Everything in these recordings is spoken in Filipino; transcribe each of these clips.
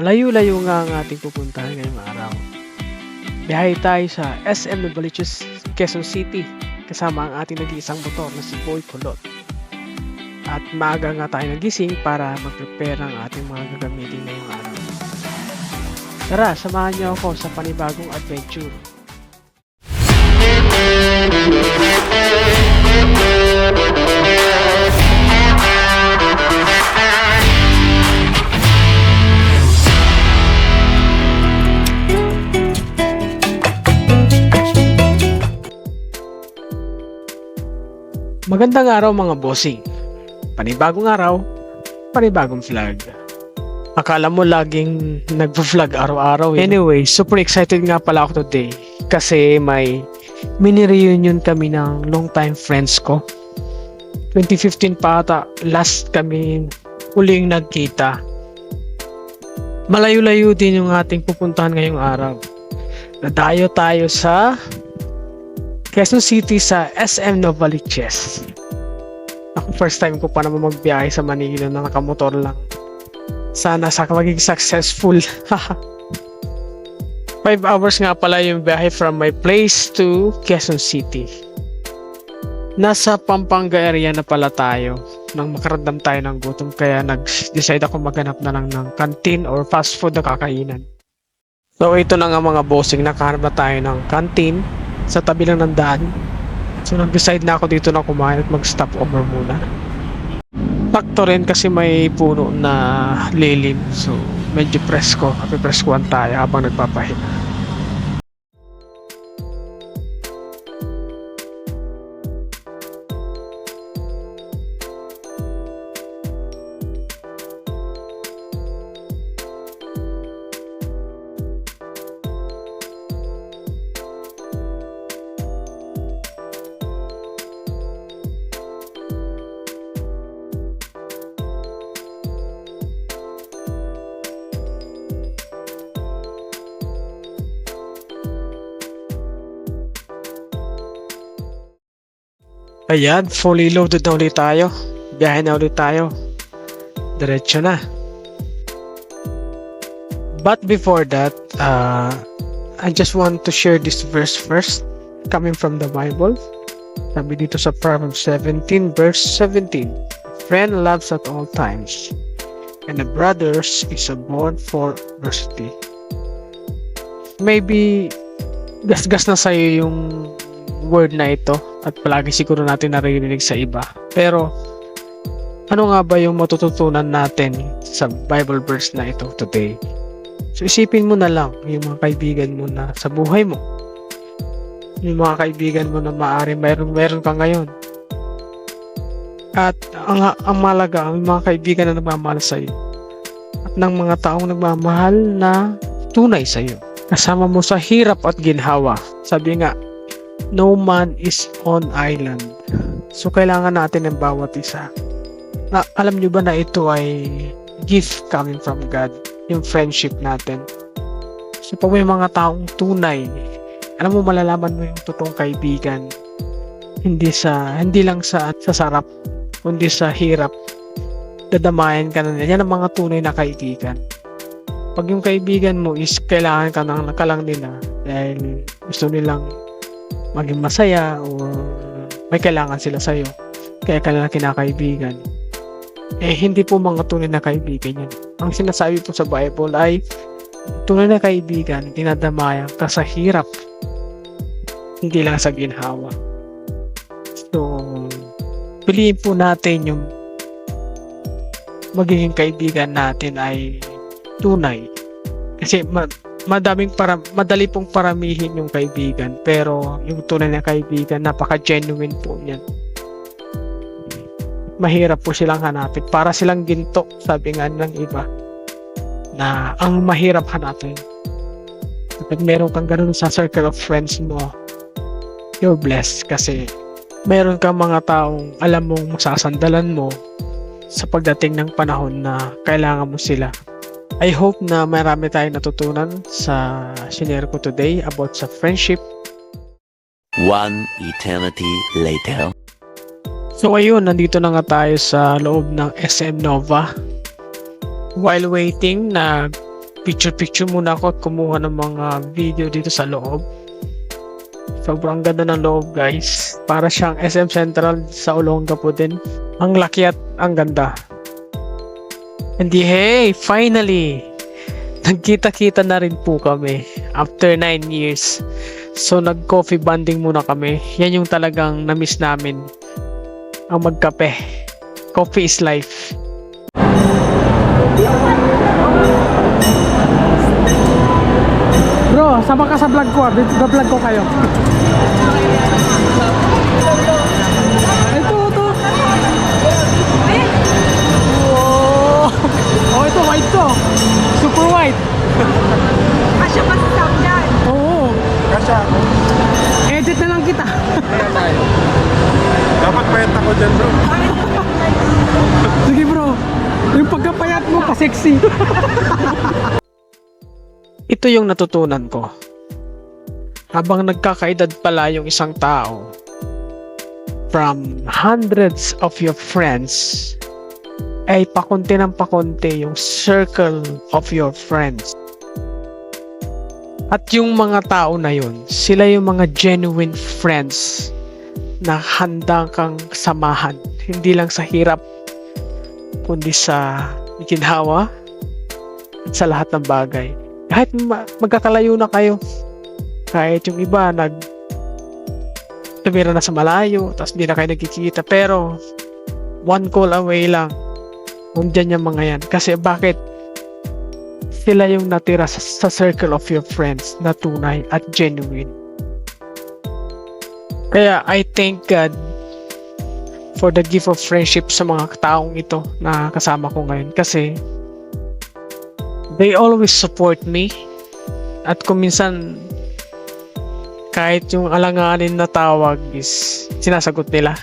Malayo-layo nga ang ating pupuntahan ngayong araw. Biyahe tayo sa SM Novaliches, Quezon City kasama ang ating nag-iisang motor na si Boy Kulot. At maaga nga tayo nagising para mag-prepare ang ating mga gagamitin ngayong araw. Tara, samahan niyo ako sa panibagong adventure. Magandang araw mga bossing. Panibagong araw, panibagong vlog. Akala mo laging nagvo-vlog araw-araw. eh. Anyway, super excited nga pala ako today kasi may mini-reunion kami ng long time friends ko. 2015 pa ata, last kami huling nagkita. Malayo-layo din yung ating pupuntahan ngayong araw. Nadayo tayo sa Quezon City sa SM Novaliches. Ako first time ko pa naman magbiyahe sa Manila na nakamotor lang. Sana sa maging successful. 5 hours nga pala yung biyahe from my place to Quezon City. Nasa Pampanga area na pala tayo nang makaramdam tayo ng gutom kaya nag-decide ako maghanap na lang ng canteen or fast food na kakainan. So ito na nga mga bossing, nakahanap na tayo ng canteen sa tabi lang ng daan. So nag-decide na ako dito na kumain at mag-stop over muna. Sakto rin kasi may puno na lilim. So medyo presko. Kapipreskuhan tayo habang nagpapahinga. Ayan, fully loaded na ulit tayo. Biyahe na ulit tayo. Diretso na. But before that, uh, I just want to share this verse first, coming from the Bible. Sabi dito sa Proverbs 17, verse 17. Friend loves at all times, and a brothers is a bond for adversity. Maybe gasgas na sa'yo yung word na ito at palagi siguro natin naririnig sa iba. Pero ano nga ba yung matututunan natin sa Bible verse na ito today? So isipin mo na lang yung mga kaibigan mo na sa buhay mo. Yung mga kaibigan mo na maaari meron meron ka ngayon. At ang, ang malaga, ang mga kaibigan na nagmamahal sa iyo. At ng mga taong nagmamahal na tunay sa iyo. Kasama mo sa hirap at ginhawa. Sabi nga, no man is on island. So, kailangan natin ng bawat isa. Na, alam nyo ba na ito ay gift coming from God, yung friendship natin. So, pag may mga taong tunay, alam mo, malalaman mo yung totoong kaibigan. Hindi sa, hindi lang sa, sa sarap, kundi sa hirap. Dadamayan ka na nila. Yan ang mga tunay na kaibigan. Pag yung kaibigan mo is kailangan ka, ng, ka lang nila dahil gusto nilang maging masaya or may kailangan sila sa'yo. Kaya ka nila kinakaibigan. Eh, hindi po mga tunay na kaibigan yan. Ang sinasabi po sa Bible ay tunay na kaibigan, dinadamayan ka sa hirap. Hindi lang sa ginhawa. So, piliin po natin yung magiging kaibigan natin ay tunay. Kasi ma- madaming para madali pong paramihin yung kaibigan pero yung tunay na kaibigan napaka-genuine po niyan. Mahirap po silang hanapin. Para silang ginto sabi nga ng iba na ang mahirap hanapin. Kapag meron kang ganun sa circle of friends mo you're blessed kasi meron kang mga taong alam mong masasandalan mo sa pagdating ng panahon na kailangan mo sila I hope na marami tayong natutunan sa shinare ko today about sa friendship. One eternity later. So ayun, nandito na nga tayo sa loob ng SM Nova. While waiting, na picture-picture muna ako at kumuha ng mga video dito sa loob. Sobrang ganda ng loob guys. Para siyang SM Central sa Olongapo din. Ang laki at ang ganda. And di, hey, finally! Nagkita-kita na rin po kami after 9 years. So nag-coffee bonding muna kami. Yan yung talagang na-miss namin. Ang magkape. Coffee is life. Bro, sama ka sa vlog ko ah. Vlog ko kayo. Payat ako dyan bro. Sige bro. Yung pagkapayat mo pa sexy. Ito yung natutunan ko. Habang nagkakaedad pala yung isang tao, from hundreds of your friends, ay pakunti ng pakunti yung circle of your friends. At yung mga tao na yun, sila yung mga genuine friends na handa kang samahan. Hindi lang sa hirap, kundi sa ikinhawa at sa lahat ng bagay. Kahit ma- magkakalayo na kayo, kahit yung iba nag tumira na sa malayo, tapos hindi na kayo nagkikita, pero one call away lang, nandyan yung mga yan. Kasi bakit? Sila yung natira sa, sa circle of your friends na tunay at genuine. Kaya I thank God for the gift of friendship sa mga taong ito na kasama ko ngayon. Kasi they always support me. At kung minsan kahit yung alanganin na tawag is sinasagot nila.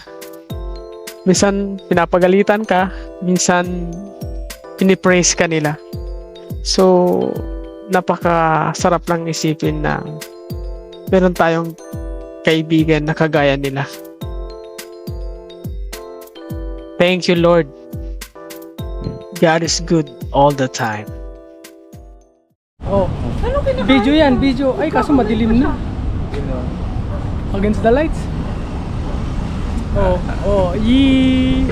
Minsan pinapagalitan ka. Minsan pinipraise ka nila. So napaka-sarap lang isipin na meron tayong kaibigan na kagaya nila Thank you, Lord. God is good all the time. Oh, Ano kinakain? video yan, video. Ay, kaso madilim na. Against the lights. Oh, oh, yee.